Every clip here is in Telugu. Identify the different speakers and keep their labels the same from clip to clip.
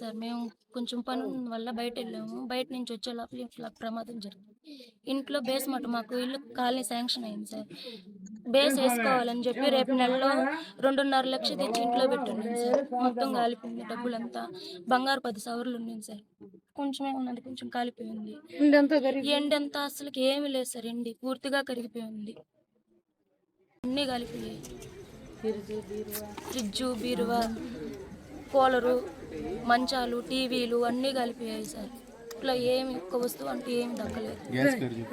Speaker 1: సార్. మేము కొంచెం పని వల్ల బయట వెళ్ళాము బయట నుంచి వచ్చే లోపల ఇట్లా ప్రమాదం జరిగింది. ఇంట్లో బేస్ మటు మాకు ఇల్లు కాలనీ శాంక్షన్ అయింది సార్. బేస్ వేసుకోవాలని చెప్పి రేపు నెలలో రెండున్నర లక్షలు తెచ్చి ఇంట్లో పెట్టున్నాను సార్. మొత్తం కాలిపోయింది డబ్బులంతా. బంగారు పది సవర్లు ఉన్నాయి సార్. కొంచెమే ఉన్నది కొంచెం కాలిపోయింది. ఎండంతా అసలుకి ఏమీ లేదు సార్. ఎండి పూర్తిగా కరిగిపోయింది. అన్నీ కాలిపోయాయి. ఫ్రిడ్జు బీరువా కూలరు మంచాలు టీవీలు అన్నీ కలిపియాయి సార్. ఇట్లా ఏమి ఒక్క వస్తువు అంటే ఏమి దక్కలేదు.
Speaker 2: గ్యాస్ ఖర్చు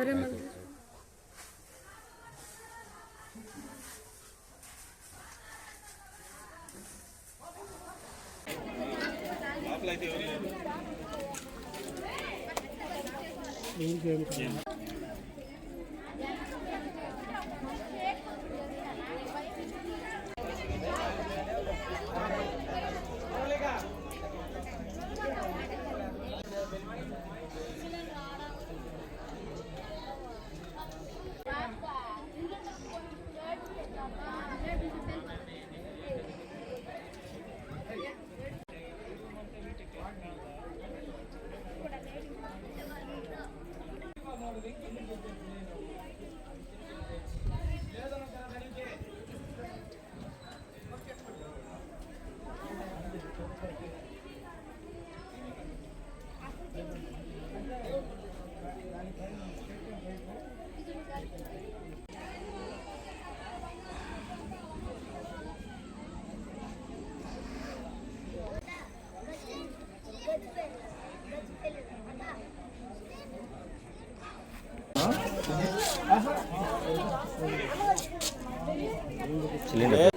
Speaker 3: సిలిండర్.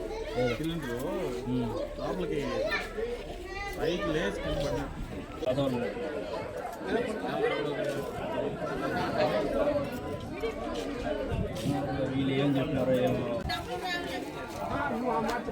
Speaker 3: లోపలికి పైకి లేచి
Speaker 2: వీళ్ళు ఏం చెప్పినారో ఏమో
Speaker 4: నువ్వు ఆ మాట